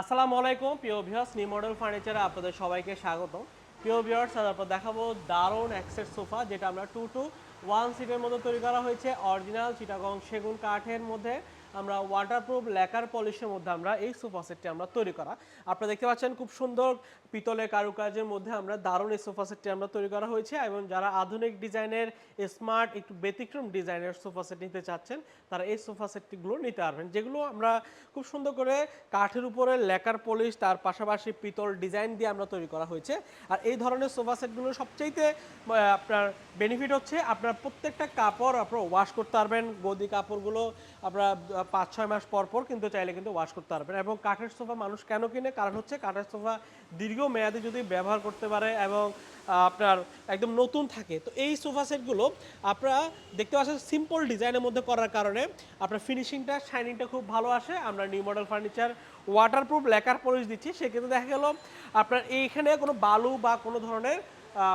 আসসালামু আলাইকুম, প্রিয় ভিউয়ার্স নিউ মডেল ফার্নিচারে আপনাদের সবাইকে স্বাগত প্রিয় ভিউয়ার্স তারপর দেখাবো দারুণ অ্যাক্সেস সোফা যেটা আমরা টু টু ওয়ান সিটের মধ্যে তৈরি করা হয়েছে। অরিজিনাল চিটাগং সেগুন কাঠের মধ্যে। আমরা ওয়াটারপ্রুফ লেকার পলিশের মধ্যে আমরা এই সোফা সেটটি আমরা তৈরি করা। আপনারা দেখতে পাচ্ছেন খুব সুন্দর পিতলের কারুকাজের মধ্যে আমরা দারুণ এই সোফা সেটটি আমরা তৈরি করা হয়েছে এবং যারা আধুনিক ডিজাইনের স্মার্ট একটু ব্যতিক্রম ডিজাইনের সোফা সেট নিতে চাচ্ছেন, তারা এই সোফা সেটটিগুলো নিতে পারবেন। যেগুলো আমরা খুব সুন্দর করে কাঠের উপরে লেকার পলিশ তার পাশাপাশি পিতল ডিজাইন দিয়ে আমরা তৈরি করা হয়েছে। আর এই ধরনের সোফা সেটগুলো সবচাইতে আপনার বেনিফিট হচ্ছে আপনার প্রত্যেকটা কাপড় আপনার ওয়াশ করতে পারবেন, গদি কাপড়গুলো আপনারা পাঁচ, ছয় মাস পর পর কিন্তু চাইলে কিন্তু ওয়াশ করতে পারবেন। এবং কাঠের সোফা মানুষ কেন কিনে? কারণ হচ্ছে কাঠের সোফা দীর্ঘ মেয়াদে যদি ব্যবহার করতে পারে এবং আপনার একদম নতুন থাকে, তো এই সোফা সেটগুলো আপনারা দেখতে পাচ্ছেন সিম্পল ডিজাইনের মধ্যে করার কারণে। আপনার ফিনিশিংটা শাইনিংটা খুব ভালো আসে। আমরা new model furniture waterproof lacquer polish দিচ্ছি। সেক্ষেত্রে দেখা গেল আপনার এইখানে কোনো বালু বা কোনো ধরনের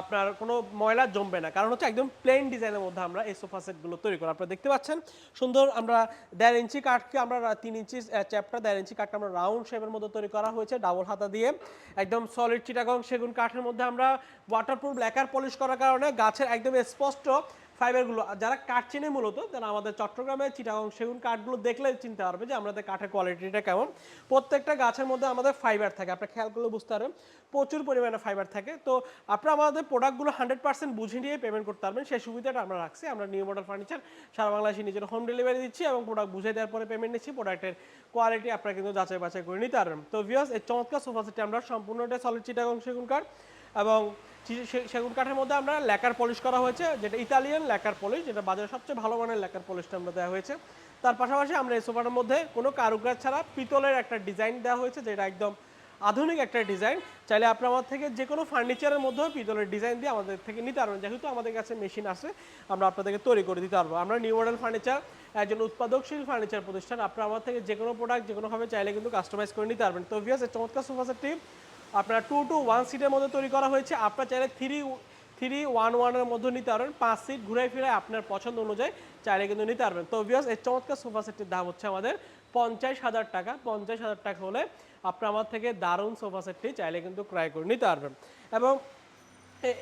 আপনার কোনো ময়লা জমবে না। কারণ হচ্ছে একদম প্লেন ডিজাইনের মধ্যে আমরা এই সোফা সেটগুলো তৈরি করি। আপনারা দেখতে পাচ্ছেন, সুন্দর আমরা দেড় ইঞ্চি কাঠকে আমরা তিন ইঞ্চি চ্যাপটা দেড় ইঞ্চি কাঠটা আমরা রাউন্ড শেপের মধ্যে তৈরি করা হয়েছে ডাবল হাতা দিয়ে। একদম সলিড চিটাগং সেগুন কাঠের মধ্যে আমরা ওয়াটারপ্রুফ লেকার পলিশ করার কারণে গাছের একদম স্পষ্ট ফাইবারগুলো যারা কাঠ চেনে মূলত, তারা আমাদের চট্টগ্রামে চিটাগং, সেগুন কাঠগুলো দেখলে চিনতে পারবে যে আমাদের কাঠের কোয়ালিটিটা কেমন। প্রত্যেকটা গাছের মধ্যে আমাদের ফাইবার থাকে, আপনার খেয়াল করলে বুঝতে পারবেন। প্রচুর পরিমাণে ফাইবার থাকে। তো আপনারা আমাদের প্রোডাক্টগুলো হান্ড্রেড পার্সেন্ট বুঝে নিয়ে পেমেন্ট করতে পারবেন। সেই সুবিধাটা আমরা রাখছি। আমরা নিউ মডেল ফার্নিচার সারা বাংলাদেশে নিজের হোম ডেলিভারি দিচ্ছি এবং প্রোডাক্ট বুঝে দেওয়ার পরে পেমেন্ট নিচ্ছি। প্রোডাক্টের কোয়ালিটি আপনারা কিন্তু যাচাই বাছাই করে নিতে পারবেন। তো ভিউয়ার্স এই চমৎকার সোফা সেটটি আমরা সম্পূর্ণটা সলিড চিটাগং সেগুন কাঠ এবং সেগুন কাঠের মধ্যে আমরা ল্যাকার পলিশ করা হয়েছে, যেটা ইতালিয়ান ল্যাকার পলিশ, যেটা বাজারে সবচেয়ে ভালো মানের ল্যাকার পলিশটা আমরা দেওয়া হয়েছে। তার পাশাপাশি আমরা এই সোফাটার মধ্যে কোনো কারুকাজ ছাড়া পিতলের একটা ডিজাইন দেওয়া হয়েছে, যেটা একদম আধুনিক একটা ডিজাইন। চাইলে আপনি আমার থেকে যে কোনো ফার্নিচারের মধ্যেও পিতলের ডিজাইন দিয়ে আমাদের থেকে নিতে পারবেন। যেহেতু আমাদের কাছে মেশিন আছে, আমরা আপনাদেরকে তৈরি করে দিতে পারব। আমরা নিউ মডেল ফার্নিচার, একজন উৎপাদকশীল ফার্নিচার প্রতিষ্ঠান আপনারা আমার থেকে যে কোনো প্রোডাক্ট যে কোনোভাবে চাইলে কিন্তু কাস্টমাইজ করে নিতে পারবেন। তো ভিয়াস চমৎকার সোফা সেটটি আপনার টু টু ওয়ান সিটের মধ্যে তৈরি করা হয়েছে। আপনার চাইলে থ্রি থ্রি ওয়ান ওয়ানের মধ্যে নিতে পারবেন। পাঁচ সিট ঘুরে ফিরে আপনার পছন্দ অনুযায়ী চাইলে কিন্তু নিতে পারবেন। তো ভিউয়ার্স এই চমৎকার সোফা সেটটির দাম হচ্ছে আমাদের পঞ্চাশ হাজার টাকা। পঞ্চাশ হাজার টাকা হলে আপনি আমার থেকে দারুণ সোফা সেটটি চাইলে কিন্তু ক্রয় করে নিতে পারবেন। এবং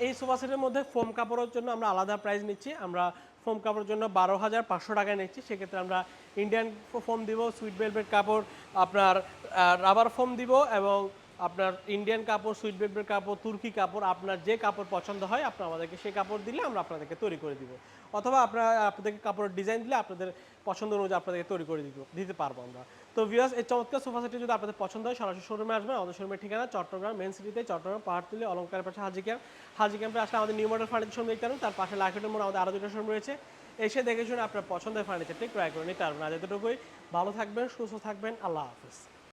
এই সোফা সেটের মধ্যে ফোম কাপড়ের জন্য আমরা আলাদা প্রাইস নিচ্ছি। আমরা ফোম কাপড়ের জন্য বারো হাজার পাঁচশো টাকা নিচ্ছি। সেক্ষেত্রে আমরা ইন্ডিয়ান ফোম দিব সুইট ভেলভেট কাপড়, আপনার রাবার ফোম দিব এবং আপনার ইন্ডিয়ান কাপড় সুইট ভেলভেট কাপড়, তুর্কি কাপড়, আপনার যে কাপড় পছন্দ হয় আপনার আমাদেরকে সেই কাপড় দিলে আমরা আপনাদেরকে তৈরি করে দিব। অথবা আপনার, আপনাদেরকে কাপড়ের ডিজাইন দিলে আপনাদের পছন্দ অনুযায়ী আপনাদেরকে তৈরি করে দিব, দিতে পারব আমরা। তো ভিউয়ার্স এই চমৎকার সোফা সেটটি যদি আপনাদের পছন্দ হয়, সরাসরি শোরুমে আসবেন। আমাদের শোরুমের ঠিকানা চট্টগ্রাম মেন সিটিতে চট্টগ্রাম, পাহাড়তলি অলঙ্কারের পাশে হাজি ক্যাম্প। হাজি ক্যাম্পে আসলে আমাদের নিউ মডেল ফার্নিচার শোরুম দেখতে তার পাশে লাইফেটের মোড় আমাদের আরও দুটো শোরুম রয়েছে। এসে দেখে শুনে আপনার পছন্দের ফার্নিচারটি ক্রয় করে নিতে পারবেন। আজ এতটুকুই। ভালো থাকবেন, সুস্থ থাকবেন। আল্লাহ হাফিজ।